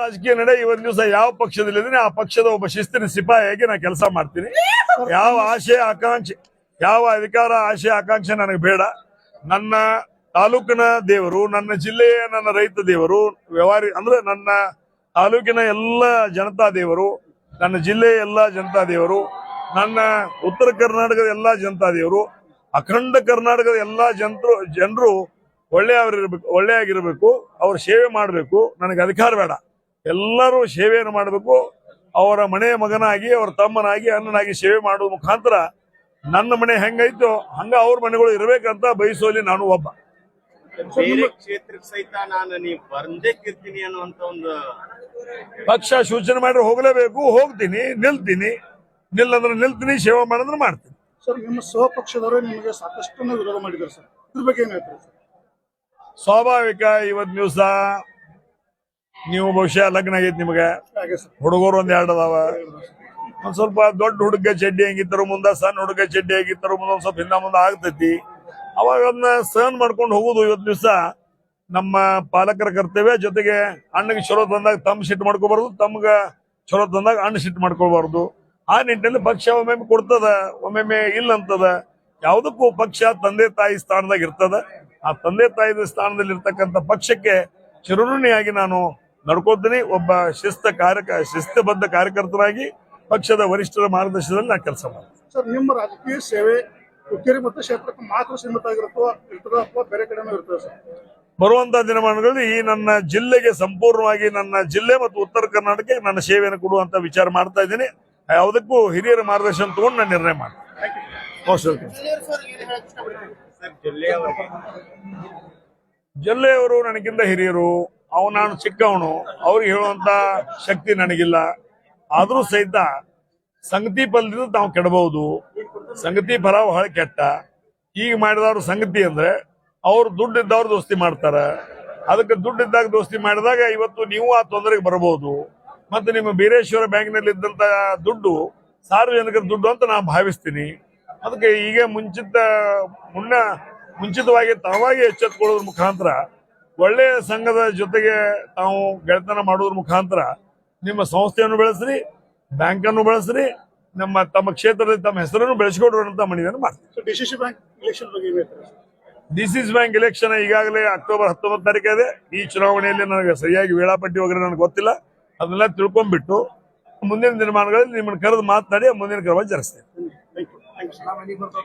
ರಾಜಕೀಯ ನಡೆ ಇವತ್ತು ದಿವಸ ಯಾವ ಪಕ್ಷದಲ್ಲಿದ್ದೀನಿ ಆ ಪಕ್ಷದ ಒಬ್ಬ ಶಿಸ್ತಿನ ಸಿಪಾಯಿಯಾಗಿ ನಾ ಕೆಲಸ ಮಾಡ್ತೀನಿ. ಯಾವ ಆಶಯ, ಆಕಾಂಕ್ಷೆ, ಯಾವ ಅಧಿಕಾರ, ಆಶಯ, ಆಕಾಂಕ್ಷೆ ನನಗೆ ಬೇಡ. ನನ್ನ ತಾಲೂಕಿನ ದೇವರು, ನನ್ನ ಜಿಲ್ಲೆಯ ನನ್ನ ರೈತ ದೇವರು, ವ್ಯವಹಾರಿ ಅಂದ್ರೆ ನನ್ನ ತಾಲೂಕಿನ ಎಲ್ಲ ಜನತಾ ದೇವರು, ನನ್ನ ಜಿಲ್ಲೆಯ ಎಲ್ಲ ಜನತಾ ದೇವರು, ನನ್ನ ಉತ್ತರ ಕರ್ನಾಟಕದ ಎಲ್ಲ ಜನತಾ ದೇವರು, ಅಖಂಡ ಕರ್ನಾಟಕದ ಎಲ್ಲಾ ಜನರು ಜನರು ಒಳ್ಳೆಯವರಿರ್ಬೇಕು ಒಳ್ಳೆಯಾಗಿರ್ಬೇಕು, ಅವ್ರ ಸೇವೆ ಮಾಡಬೇಕು, ನನಗೆ ಅಧಿಕಾರ ಬೇಡ. ಎಲ್ಲರೂ ಸೇವೆಯನ್ನು ಮಾಡಬೇಕು. ಅವರ ಮನೆಯ ಮಗನಾಗಿ ಅವರ ತಮ್ಮನಾಗಿ ಅಣ್ಣನಾಗಿ ಸೇವೆ ಮಾಡುವ ಮುಖಾಂತರ ನನ್ನ ಮನೆ ಹೆಂಗೈತೋ ಹಂಗ ಅವ್ರ ಮನೆಗಳು ಇರಬೇಕಂತ ಬಯಸುವಲ್ಲಿ ನಾನು ಒಬ್ಬ. ಬೇರೆ ಕ್ಷೇತ್ರಕ್ಕೆ ಸಹಿತ ನಾನು ನೀವು ಬಂದೇ ಕಿರ್ತೀನಿ ಅನ್ನುವಂತ ಒಂದು ಪಕ್ಷ ಸೂಚನೆ ಮಾಡಿದ್ರೆ ಹೋಗಲೇಬೇಕು. ಹೋಗ್ತೀನಿ ನಿಲ್ತೀನಿ. ನಿಲ್ಲಂದ್ರೆ ನಿಲ್ತೀನಿ ಸೇವೆ ಮಾಡಂದ್ರೆ ಮಾಡ್ತೀನಿ. ಸರ್ ನಿಮ್ಮ ಸ್ವಪಕ್ಷದವರೇ ನಿಮಗೆ ಸಾಕಷ್ಟು ವಿರೋಧ ಮಾಡಿದ್ದಾರೆ ಸರ್. ಇದ್ರ ಬಗ್ಗೆ ಏನ್ ಹೇಳ್ತಾರೆ ಸರ್? ಸ್ವಾಭಾವಿಕ ಇವತ್ತು ದಿವಸ ನೀವು ಬಹುಶಃ ಲಗ್ನ ಆಗೈತಿ ನಿಮಗೆ ಹುಡುಗರು ಒಂದ್ ಎರಡು ಅದಾವ. ಒಂದ್ ಸ್ವಲ್ಪ ದೊಡ್ಡ ಹುಡುಗ ಚಡ್ಡಿ ಹೆಂಗಿತ್ತರು ಮುಂದ ಸಣ್ಣ ಹುಡುಗ ಚಡ್ಡಿ ಹೆಂಗಿತ್ತರು ಮುಂದ ಒಂದ್ ಸ್ವಲ್ಪ ಹಿಂದ ಮುಂದ ಆಗ್ತೈತಿ. ಅವಾಗ ಅದನ್ನ ಸಹನ್ ಮಾಡ್ಕೊಂಡು ಹೋಗುದು ಇವತ್ತು ದಿವಸ. ನಮ್ಮ ಪಾಲಕರ ಕರ್ತವ್ಯ ಜೊತೆಗೆ ಅಣ್ಣಗೆ ಚಲೋ ತಂದಾಗ ತಮ್ಮ ಸಿಟ್ಟು ಮಾಡ್ಕೋಬಾರ್ದು ತಮ್ಗ ಚಲೋ ತಂದಾಗ ಅಣ್ಣ ಸಿಟ್ಟು ಮಾಡ್ಕೋಬಾರ್ದು. ಆ ನಿಟ್ಟಿನಲ್ಲಿ ಪಕ್ಷ ಒಮ್ಮೊಮ್ಮೆ ಕೊಡ್ತದ ಒಮ್ಮೊಮ್ಮೆ ಇಲ್ಲ ಅಂತದ ಯಾವುದಕ್ಕೂ ಪಕ್ಷ ತಂದೆ ತಾಯಿ ಸ್ಥಾನದಾಗ ಇರ್ತದ. ಆ ತಂದೆ ತಾಯಿ ಸ್ಥಾನದಲ್ಲಿ ಇರ್ತಕ್ಕಂಥ ಪಕ್ಷಕ್ಕೆ ಚಿರುಣಿಯಾಗಿ ನಾನು ನಡ್ಕೋತೀನಿ. ಒಬ್ಬ ಶಿಸ್ತ ಕಾರ್ಯಕ ಶಿಸ್ತಬದ್ಧ ಕಾರ್ಯಕರ್ತನಾಗಿ ಪಕ್ಷದ ವರಿಷ್ಠರ ಮಾರ್ಗದರ್ಶನದಲ್ಲಿ ನಾನು ಕೆಲಸ ಮಾಡ್ತೀನಿ. ಸರ್ ನಿಮ್ಮ ರಾಜಕೀಯ ಸೇವೆ ಹುಕ್ಕೇರಿ ಮತ್ತು ಕ್ಷೇತ್ರಕ್ಕೆ ಮಾತ್ರ ಸೀಮಿತ ಆಗಿರುತ್ತೋ ಇರ್ತದ ಅಥವಾ ಬೇರೆ ಕಡೆನೂ ಇರ್ತದೆ ಸರ್? ಬರುವಂತಹ ದಿನಮಾನಗಳಲ್ಲಿ ಈ ನನ್ನ ಜಿಲ್ಲೆಗೆ ಸಂಪೂರ್ಣವಾಗಿ ನನ್ನ ಜಿಲ್ಲೆ ಮತ್ತು ಉತ್ತರ ಕರ್ನಾಟಕಕ್ಕೆ ನನ್ನ ಸೇವೆಯನ್ನು ಕೊಡುವಂತ ವಿಚಾರ ಮಾಡ್ತಾ ಇದ್ದೀನಿ. ಯಾವುದಕ್ಕೂ ಹಿರಿಯರ ಮಾರ್ಗದರ್ಶನ ತಗೊಂಡು ನಾನು ನಿರ್ಣಯ ಮಾಡ್ತೀನಿ. ಮೋಸ್ಟ್ ವೆಲ್ಕಮ್ ಜಿಲ್ಲೆಯವರು ನನಗಿಂತ ಹಿರಿಯರು ಅವ್ ನಾನು ಚಿಕ್ಕವನು ಅವ್ರಿಗೆ ಹೇಳುವಂತ ಶಕ್ತಿ ನನಗಿಲ್ಲ. ಆದ್ರೂ ಸಹಿತ ಸಂಗತಿ ಫಲದಿಂದ ನಾವು ಕೆಡಬಹುದು. ಸಂಗತಿ ಫಲ ಬಹಳ ಕೆಟ್ಟ. ಈಗ ಮಾಡಿದವ್ರ ಸಂಗತಿ ಅಂದ್ರೆ ಅವ್ರು ದುಡ್ಡು ಇದ್ದವ್ರು ದೋಸ್ತಿ ಮಾಡ್ತಾರ. ಅದಕ್ಕೆ ದುಡ್ಡು ಇದ್ದಾಗ ದೋಸ್ತಿ ಮಾಡಿದಾಗ ಇವತ್ತು ನೀವು ಆ ತೊಂದರೆಗೆ ಬರಬಹುದು. ಮತ್ತೆ ನಿಮ್ಮ ಬೀರೇಶ್ವರ ಬ್ಯಾಂಕ್ನಲ್ಲಿ ಇದ್ದಂತ ದುಡ್ಡು ಸಾರ್ವಜನಿಕರ ದುಡ್ಡು ಅಂತ ನಾನು ಭಾವಿಸ್ತೀನಿ. ಅದಕ್ಕೆ ಈಗ ಮುಂಚಿತ ಮುನ್ನ ಮುಂಚಿತವಾಗಿ ತಾವಾಗಿ ಎಚ್ಚೆತ್ಕೊಳ್ಳೋದ್ರ ಮುಖಾಂತರ ಒಳ್ಳೆಯ ಸಂಘದ ಜೊತೆಗೆ ತಾವು ಗೆಳೆತನ ಮಾಡೋದ್ರ ಮುಖಾಂತರ ನಿಮ್ಮ ಸಂಸ್ಥೆಯನ್ನು ಬೆಳೆಸ್ರಿ ಬ್ಯಾಂಕನ್ನು ಬೆಳೆಸ್ರಿ ನಮ್ಮ ತಮ್ಮ ಕ್ಷೇತ್ರದಲ್ಲಿ ತಮ್ಮ ಹೆಸರನ್ನು ಬೆಳೆಸಿಕೊಡುವಂತ ಅಂತ ಮನವಿಯನ್ನು ಮಾಡ್ತೀನಿ. So D C C bank election ಬಗ್ಗೆ ಬ್ಯಾಂಕ್ ಎಲೆಕ್ಷನ್ ಈಗಾಗಲೇ ಅಕ್ಟೋಬರ್ ಹತ್ತೊಂಬತ್ತು ತಾರೀಕು ಇದೆ. ಈ ಚುನಾವಣೆಯಲ್ಲಿ ನನಗೆ ಸರಿಯಾಗಿ ವೇಳಾಪಟ್ಟಿ ವಗैरे ನನಗೆ ಗೊತ್ತಿಲ್ಲ. ಅದನ್ನೆಲ್ಲ ತಿಳ್ಕೊಂಡ್ಬಿಟ್ಟು ಮುಂದಿನ ದಿನಮಾನಗಳಲ್ಲಿ ನಿಮ್ಮನ್ನು ಕರೆದು ಮಾತನಾಡಿ ಮುಂದಿನ ಕ್ರಮ ಜರುಗಿಸ್ತೇನೆ.